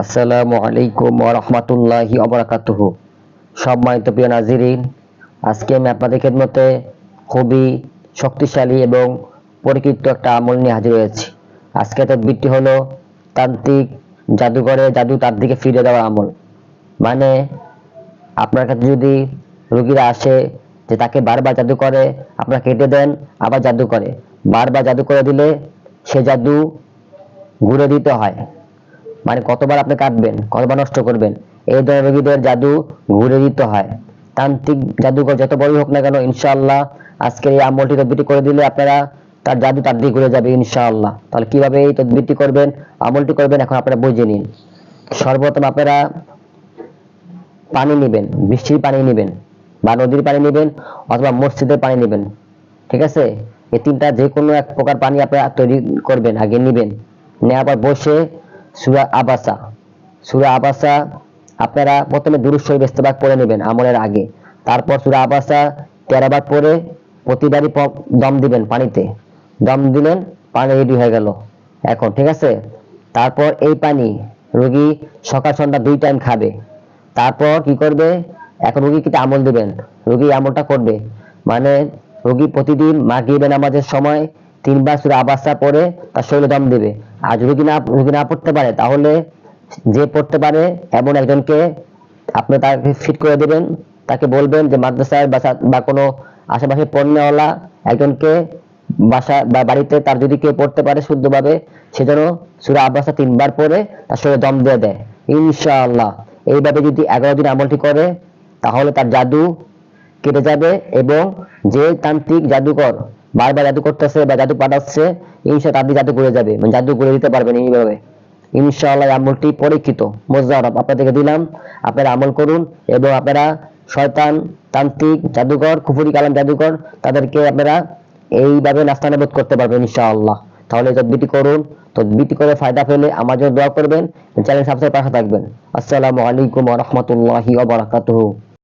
আসসালামু আলাইকুম রহমতুল্লাহি অবরাকাতুহ সম্মানিত প্রিয় নাজিরিন, আজকে আমি আপনাদের খেদমতে খুবই শক্তিশালী এবং পরিকৃত একটা আমল নিয়ে হাজির হয়েছি। আজকে তদবিরটি হলো তান্ত্রিক জাদুঘরে জাদু তার দিকে ফিরে দেওয়ার আমল। মানে আপনার কাছে যদি রোগীরা আসে যে তাকে বারবার জাদু করে, আপনারা কেটে দেন, আবার জাদু করে। বারবার জাদু করে দিলে সে জাদু ঘুরে দিতে হয়। মানে কতবার আপনি কাটবেন কতবার নষ্ট করবেন, এই ধরনের রোগীদের জাদু ঘুরে দিতে হয়। তান্ত্রিক জাদুঘর যত বড়ই হোক না কেন, ইনশাআল্লাহ আজকের এই আমলটি তদবিরটি করে দিলে আপনারা তার জাদু তার দিকে ঘুরে যাবে ইনশাআল্লাহ। তাহলে কীভাবে এই তদবিরটি করবেন, আমলটি করবেন, এখন আপনারা বুঝে নিন। সর্বপ্রথম আপনারা পানি নেবেন, বৃষ্টির পানি নেবেন বা নদীর পানি নেবেন অথবা মসজিদের পানি নেবেন, ঠিক আছে? এই তিনটা যে কোনো এক প্রকার পানি আপনারা তৈরি করবেন, আগে নেবেন। নেওয়ার পর বসে সুরা আবাসা। সুরা আবাসা আপনারা প্রথমে দুরুদ শরীফ ইস্তেবাক পড়ে নেবেন আমলের আগে। তারপর সুরা আবাসা তেরোবার পরে প্রতিবারই দম দিবেন পানিতে। দম দিলেন, পানি রেডি হয়ে গেল। এখন, ঠিক আছে? তারপর এই পানি রোগী সকাল সন্ধ্যা দুই টাইম খাবে। তারপর কি করবে? এখন রোগী কিন্তু আমল দিবেন। রোগী আমলটা করবে। মানে রোগী প্রতিদিন মাগরিবে নামাজের সময় তিনবার সুরা আবাসা পরে তার শরীরে দম দেবে। আর যদি না রোগী না পড়তে পারে, তাহলে যে পড়তে পারে, এমন একজনকে আপনি তাকে ফিট করে দেবেন। তাকে বলবেন যে মাদ্রাসায় বা কোনো আশেপাশে পণ্যওয়ালা একজনকে বাসা, বা বাড়িতে তার যদি কেউ পড়তে পারে শুদ্ধভাবে, সে যেন সুরা আব্বাসা তিনবার পড়ে, তার সঙ্গে দম দিয়ে দেয়। ইনশাআল্লাহ। এইভাবে যদি এগারো দিন আমলটি করে, তাহলে তার জাদু কেটে যাবে এবং যে তান্ত্রিক জাদুকর বারবার জাদু করতেছে বা জাদু পাঠাচ্ছে ইনশা তার দিয়ে জাদু করে যাবে মানে জাদু করে দিতে পারবেন এইভাবে। ইনশাআল্লাহ আমলটি পরীক্ষিত। মোজারব আপনাদেরকে দিলাম, আপনারা আমল করুন এবং আপনারা শয়তান, তান্ত্রিক, জাদুকর, কুফুরি কালাম জাদুকর, তাদেরকে আপনারা এইভাবে নাস্তানাবোধ করতে পারবেন ইনশাআল্লাহ। তাহলে তদবিটি করুন তদবিটি করে ফায়দা পেলে আমার জন্য দোয়া করবেন, চ্যানেল সাবস্ক্রাইব পাশে থাকবেন। আসসালামু আলাইকুম ওয়া রাহমাতুল্লাহি ওয়া বারাকাতুহু।